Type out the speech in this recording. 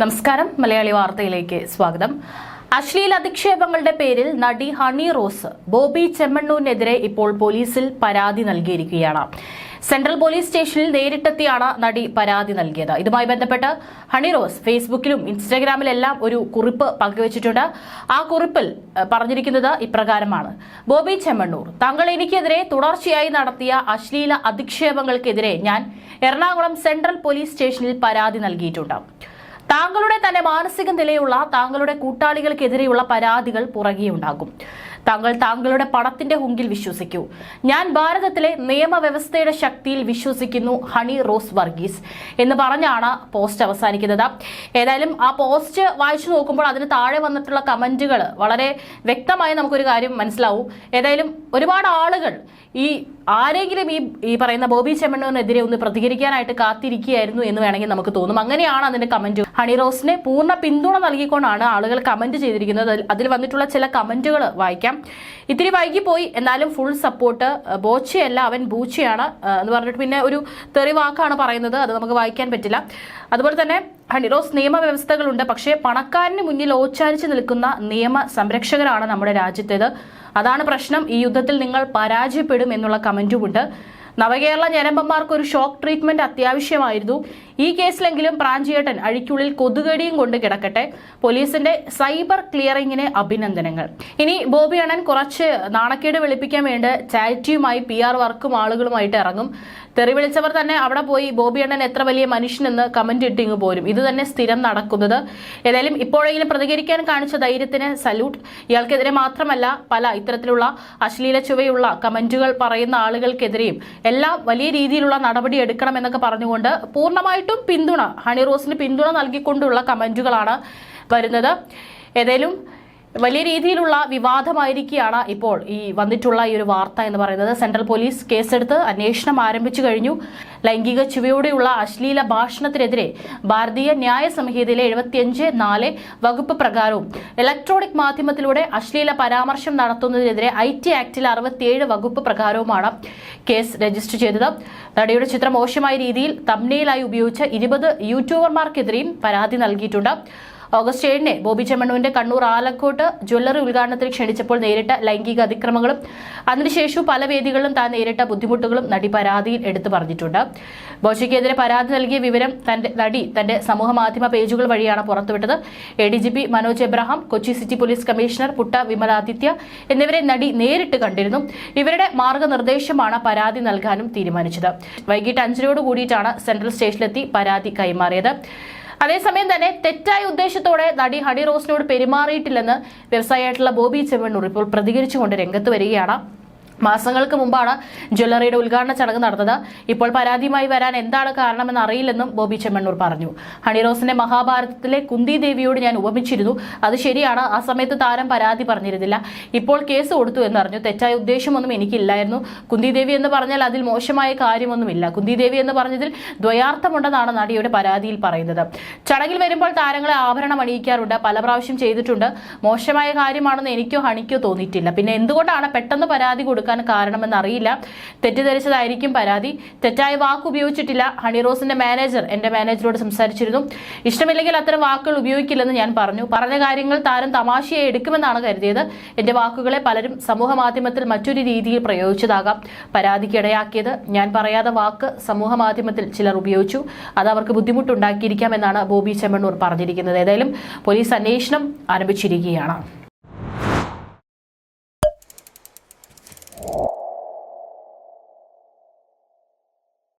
നമസ്കാരം. മലയാളി വാർത്തയിലേക്ക് സ്വാഗതം. അശ്ലീല അധിക്ഷേപങ്ങളുടെ പേരിൽ നടി ഹണി റോസ് ബോബി ചെമ്മണ്ണൂരിനെതിരെ ഇപ്പോൾ പോലീസിൽ പരാതി നൽകിയിരിക്കുകയാണ്. സെൻട്രൽ പോലീസ് സ്റ്റേഷനിൽ നേരിട്ടെത്തിയാണ് നടി പരാതി നൽകിയത്. ഇതുമായി ബന്ധപ്പെട്ട് ഹണി റോസ് ഫേസ്ബുക്കിലും ഇൻസ്റ്റാഗ്രാമിലെല്ലാം ഒരു കുറിപ്പ് പങ്കുവച്ചിട്ടുണ്ട്. ആ കുറിപ്പിൽ പറഞ്ഞിരിക്കുന്നത് ഇപ്രകാരമാണ്. ബോബി ചെമ്മണ്ണൂർ താങ്കൾ എനിക്കെതിരെ തുടർച്ചയായി നടത്തിയ അശ്ലീല അധിക്ഷേപങ്ങൾക്കെതിരെ ഞാൻ എറണാകുളം സെൻട്രൽ പോലീസ് സ്റ്റേഷനിൽ പരാതി നൽകിയിട്ടുണ്ട്. താങ്കളുടെ തന്നെ മാനസിക നിലയുള്ള താങ്കളുടെ കൂട്ടാളികൾക്കെതിരെയുള്ള പരാതികൾ പുറകെയുണ്ടാകും. താങ്കൾ താങ്കളുടെ പണത്തിന്റെ ഹുങ്കിൽ വിശ്വസിക്കൂ. ഞാൻ ഭാരതത്തിലെ നിയമവ്യവസ്ഥയുടെ ശക്തിയിൽ വിശ്വസിക്കുന്നു ഹണി റോസ് വർഗീസ് എന്ന് പറഞ്ഞാണ് പോസ്റ്റ് അവസാനിക്കുന്നത്. ഏതായാലും ആ പോസ്റ്റ് വായിച്ചു നോക്കുമ്പോൾ അതിന് താഴെ വന്നിട്ടുള്ള കമന്റുകൾ വളരെ വ്യക്തമായി നമുക്കൊരു കാര്യം മനസ്സിലാവും. ഏതായാലും ഒരുപാട് ആളുകൾ ഈ ആരെങ്കിലും ഈ ഈ പറയുന്ന ബോബി ചെമ്മണ്ണൂരിനെതിരെ ഒന്ന് പ്രതികരിക്കാനായിട്ട് കാത്തിരിക്കുകയായിരുന്നു എന്ന് വേണമെങ്കിൽ നമുക്ക് തോന്നും. അങ്ങനെയാണ് അതിന്റെ കമന്റ്. ഹണി റോസിനെ പൂർണ പിന്തുണ നൽകിക്കൊണ്ടാണ് ആളുകൾ കമന്റ് ചെയ്തിരിക്കുന്നത്. അതിൽ- വന്നിട്ടുള്ള ചില കമന്റുകൾ വായിക്കാം. ഇത്തിരി പോയി എന്നാലും ഫുൾ സപ്പോർട്ട് ബോച്ചയല്ല അവൻ ബൂച്ചയാണ് എന്ന് പറഞ്ഞിട്ട് പിന്നെ ഒരു തെറി വാക്കാണ് പറയുന്നത് അത് നമുക്ക് വായിക്കാൻ പറ്റില്ല. അതുപോലെ തന്നെ ഹണിറോസ് നിയമവ്യവസ്ഥകളുണ്ട് പക്ഷേ പണക്കാരന് മുന്നിൽ ഓച്ചാരിച്ച് നിൽക്കുന്ന നിയമ സംരക്ഷകരാണ് നമ്മുടെ രാജ്യത്തേത്. അതാണ് പ്രശ്നം. ഈ യുദ്ധത്തിൽ നിങ്ങൾ പരാജയപ്പെടും എന്നുള്ള കമന്റുമുണ്ട്. നവകേരള ഞരമ്പന്മാർക്ക് ഒരു ഷോക്ക് ട്രീറ്റ്മെന്റ് അത്യാവശ്യമായിരുന്നു. ഈ കേസിലെങ്കിലും പ്രാഞ്ചിയേട്ടൻ അഴിക്കുള്ളിൽ കൊതുകടിയും കൊണ്ട് കിടക്കട്ടെ. പോലീസിന്റെ സൈബർ ക്ലിയറിംഗിന് അഭിനന്ദനങ്ങൾ. ഇനി ബോബി അണ്ണൻ കുറച്ച് നാണക്കേട് വെളുപ്പിക്കാൻ വേണ്ടി ചാരിറ്റിയുമായി പി ആർ വർക്കും ആളുകളുമായിട്ട് ഇറങ്ങും. തെറി വിളിച്ചവർ തന്നെ അവിടെ പോയി ബോബി അണ്ണൻ എത്ര വലിയ മനുഷ്യനെന്ന് കമന്റ് ഇട്ടിങ് പോരും. ഇത് തന്നെ സ്ഥിരം നടക്കുന്നത്. ഏതായാലും ഇപ്പോഴെങ്കിലും പ്രതികരിക്കാൻ കാണിച്ച ധൈര്യത്തിന് സല്യൂട്ട് ഇയാൾക്കെതിരെ മാത്രമല്ല പല ഇത്തരത്തിലുള്ള അശ്ലീല ചുവയുള്ള കമന്റുകൾ പറയുന്ന ആളുകൾക്കെതിരെയും എല്ലാം വലിയ രീതിയിലുള്ള നടപടി എടുക്കണം എന്നൊക്കെ പറഞ്ഞുകൊണ്ട് പൂർണമായിട്ടും പിന്തുണ ഹണി റോസിന് പിന്തുണ നൽകിക്കൊണ്ടുള്ള കമന്റുകളാണ് വരുന്നത്. ഏതായാലും വലിയ രീതിയിലുള്ള വിവാദമായിരിക്കുകയാണ് ഇപ്പോൾ ഈ വന്നിട്ടുള്ള ഈ ഒരു വാർത്ത എന്ന് പറയുന്നത്. സെൻട്രൽ പോലീസ് കേസെടുത്ത് അന്വേഷണം ആരംഭിച്ചു കഴിഞ്ഞു. ലൈംഗിക ചുവയോടെയുള്ള അശ്ലീല ഭാഷണത്തിനെതിരെ ഭാരതീയ ന്യായ സംഹിതയിലെ എഴുപത്തിയഞ്ച് നാല് വകുപ്പ് പ്രകാരവും ഇലക്ട്രോണിക് മാധ്യമത്തിലൂടെ അശ്ലീല പരാമർശം നടത്തുന്നതിനെതിരെ ഐ ടി ആക്ടിൽ അറുപത്തിയേഴ് വകുപ്പ് പ്രകാരവുമാണ് കേസ് രജിസ്റ്റർ ചെയ്തത്. നടിയുടെ ചിത്രം മോശമായ രീതിയിൽ തമ്നയിലായി ഉപയോഗിച്ച ഇരുപത് യൂട്യൂബർമാർക്കെതിരെയും പരാതി നൽകിയിട്ടുണ്ട്. ഓഗസ്റ്റ് ഏഴിന് ബോബി ചെമ്മണ്ണുവിന്റെ കണ്ണൂർ ആലക്കോട്ട് ജ്വല്ലറി ഉദ്ഘാടനത്തിൽ ക്ഷണിച്ചപ്പോൾ നേരിട്ട ലൈംഗിക അതിക്രമങ്ങളും അതിനുശേഷവും പല വേദികളിലും താൻ നേരിട്ട ബുദ്ധിമുട്ടുകളും നടി പരാതിയിൽ എടുത്തു പറഞ്ഞിട്ടുണ്ട്. ബോഷയ്ക്കെതിരെ പരാതി നൽകിയ വിവരം തന്റെ നടി തന്റെ സമൂഹ മാധ്യമ പേജുകൾ വഴിയാണ് പുറത്തുവിട്ടത്. A D G P Manoj Abraham Kochi city police commissioner Putta Vimaladitya എന്നിവരെ നടി നേരിട്ട് കണ്ടിരുന്നു. ഇവരുടെ മാർഗനിർദ്ദേശമാണ് പരാതി നൽകാനും തീരുമാനിച്ചത്. വൈകിട്ട് അഞ്ചരയോട് കൂടിയിട്ടാണ് സെൻട്രൽ സ്റ്റേഷനിലെത്തി പരാതി കൈമാറിയത്. അതേസമയം തന്നെ തെറ്റായ ഉദ്ദേശത്തോടെ നടി ഹണി റോസിനോട് പെരുമാറിയിട്ടില്ലെന്ന് വ്യവസായിയായിട്ടുള്ള ബോബി ചെമ്മണ്ണൂർ ഇപ്പോൾ പ്രതികരിച്ചുകൊണ്ട് രംഗത്ത് വരികയാണ്. മാസങ്ങൾക്ക് മുമ്പാണ് ജ്വല്ലറിയുടെ ഉദ്ഘാടന ചടങ്ങ് നടന്നത്. ഇപ്പോൾ പരാതിയുമായി വരാൻ എന്താണ് കാരണമെന്ന് അറിയില്ലെന്നും ബോബി ചെമ്മണ്ണൂർ പറഞ്ഞു. ഹണിറോസിന്റെ മഹാഭാരതത്തിലെ കുന്തി ദേവിയോട് ഞാൻ ഉപമിച്ചിരുന്നു. അത് ശരിയാണ്. ആ സമയത്ത് താരം പരാതി പറഞ്ഞിരുന്നില്ല. ഇപ്പോൾ കേസ് കൊടുത്തു എന്നറിഞ്ഞു. തെറ്റായ ഉദ്ദേശമൊന്നും എനിക്കില്ലായിരുന്നു. കുന്തി ദേവി എന്ന് പറഞ്ഞാൽ അതിൽ മോശമായ കാര്യമൊന്നുമില്ല. കുന്തി ദേവി എന്ന് പറഞ്ഞതിൽ ദ്വയാർത്ഥമുണ്ടെന്നാണ് നടിയുടെ പരാതിയിൽ പറയുന്നത്. ചടങ്ങിൽ വരുമ്പോൾ താരങ്ങളെ ആഭരണം അണിയിക്കാറുണ്ട്. പല പ്രാവശ്യം ചെയ്തിട്ടുണ്ട്. മോശമായ കാര്യമാണെന്ന് എനിക്കോ ഹണിക്കോ തോന്നിയിട്ടില്ല. പിന്നെ എന്തുകൊണ്ടാണ് പെട്ടെന്ന് പരാതി കൊടുക്കാൻ കാരണമെന്ന് അറിയില്ല തെറ്റിദ്ധരിച്ചതായിരിക്കും പരാതി. തെറ്റായ വാക്ക് ഉപയോഗിച്ചിട്ടില്ല. ഹണി റോസിന്റെ മാനേജർ എന്റെ മാനേജറോട് സംസാരിച്ചിരുന്നു. ഇഷ്ടമില്ലെങ്കിൽ അത്തരം വാക്കുകൾ ഉപയോഗിക്കില്ലെന്ന് ഞാൻ പറഞ്ഞു. പറഞ്ഞ കാര്യങ്ങൾ താരം തമാശയായി എടുക്കുമെന്നാണ് കരുതിയത്. എന്റെ വാക്കുകളെ പലരും സമൂഹ മാധ്യമത്തിൽ മറ്റൊരു രീതിയിൽ പ്രയോഗിച്ചതാകാം. പരാതിക്ക് ഇടയാക്കിയത് ഞാൻ പറയാതെ വാക്ക് സമൂഹ മാധ്യമത്തിൽ ചിലർ ഉപയോഗിച്ചു. അത് അവർക്ക് ബുദ്ധിമുട്ടുണ്ടാക്കിയിരിക്കാം എന്നാണ് ബോബി ചെമ്മണ്ണൂർ പറഞ്ഞിരിക്കുന്നത്. ഏതായാലും പോലീസ് അന്വേഷണം ആരംഭിച്ചിരിക്കുകയാണ്.